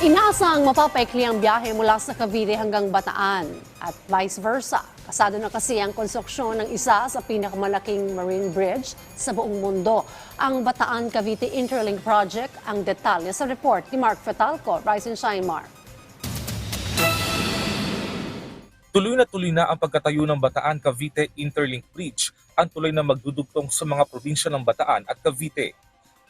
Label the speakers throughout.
Speaker 1: Inaasang mapapaikli ang biyahe mula sa Cavite hanggang Bataan at vice versa. Kasado na kasi ang konstruksyon ng isa sa pinakamalaking marine bridge sa buong mundo. Ang Bataan-Cavite Interlink Project ang detalye sa report ni Mark Fetalco. Rise and shine, Mark.
Speaker 2: Tuloy na tuloy na ang pagkatayo ng Bataan Cavite Interlink Bridge, ang tuloy na magdudugtong sa mga probinsya ng Bataan at Cavite.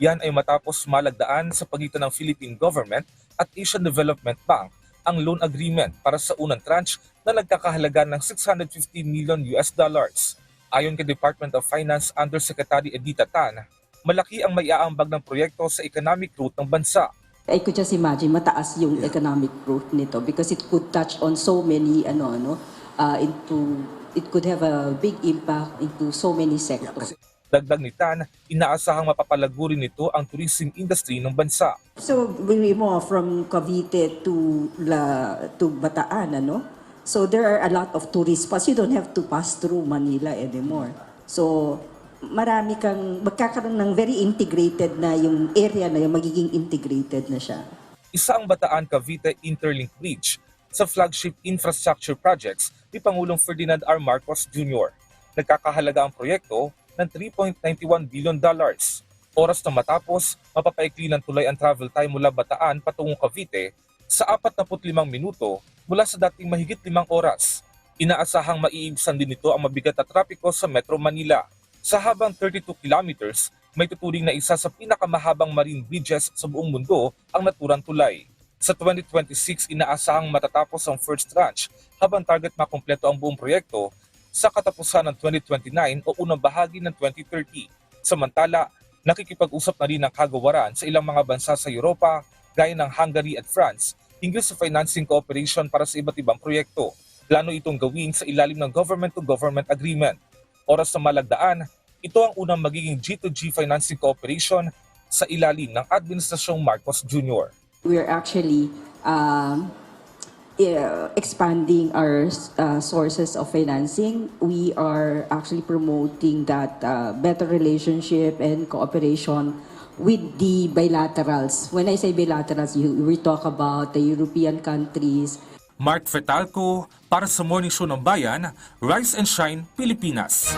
Speaker 2: Yan ay matapos malagdaan sa pagitan ng Philippine Government at Asian Development Bank ang loan agreement para sa unang tranche na nagkakahalaga ng 650 million US dollars. Ayon kay Department of Finance Undersecretary Edita Tan, malaki ang maiaambag ng proyekto sa economic growth ng bansa.
Speaker 3: I could just imagine mataas yung economic growth nito because it could touch on so many ano ano uh, into it could have a big impact into so many sectors.
Speaker 2: Dagdag ni Tan, inaasahang mapapalago rin nito ang tourism industry ng bansa.
Speaker 3: So we mo from Cavite to la to Bataan ano. So there are a lot of tourist spots. You don't have to pass through Manila anymore. So marami kang magkakaroon ng very integrated na yung area na yung magiging integrated na siya.
Speaker 2: Isa ang Bataan Cavite Interlink Bridge sa flagship infrastructure projects ni Pangulong Ferdinand R. Marcos Jr. Nagkakahalaga ang proyekto ng 3.91 billion dollars. Oras na matapos, mapapaikli ng tulay ang travel time mula Bataan patungong Cavite sa 45 minuto mula sa dating mahigit limang oras. Inaasahang maiibsan din nito ang mabigat na trapiko sa Metro Manila. Sa habang 32 kilometers, may tuturing na isa sa pinakamahabang marine bridges sa buong mundo ang naturang tulay. Sa 2026, inaasahang matatapos ang first tranche habang target makumpleto ang buong proyekto sa katapusan ng 2029 o unang bahagi ng 2030. Samantala, nakikipag-usap na rin ang kagawaran sa ilang mga bansa sa Europa gaya ng Hungary at France hinggil sa financing cooperation para sa iba't ibang proyekto. Plano itong gawin sa ilalim ng government-to-government agreement. Oras na malagdaan, ito ang unang magiging G2G financing cooperation sa ilalim ng Administrasyong Marcos Jr.
Speaker 3: we are actually um, eh, expanding our uh, sources of financing. We are actually promoting that uh, better relationship and cooperation with the bilaterals. When I say bilaterals, you, we talk about the European countries,
Speaker 2: Mark Fetalco para sa Morning Show ng Bayan, Rise and Shine, Pilipinas.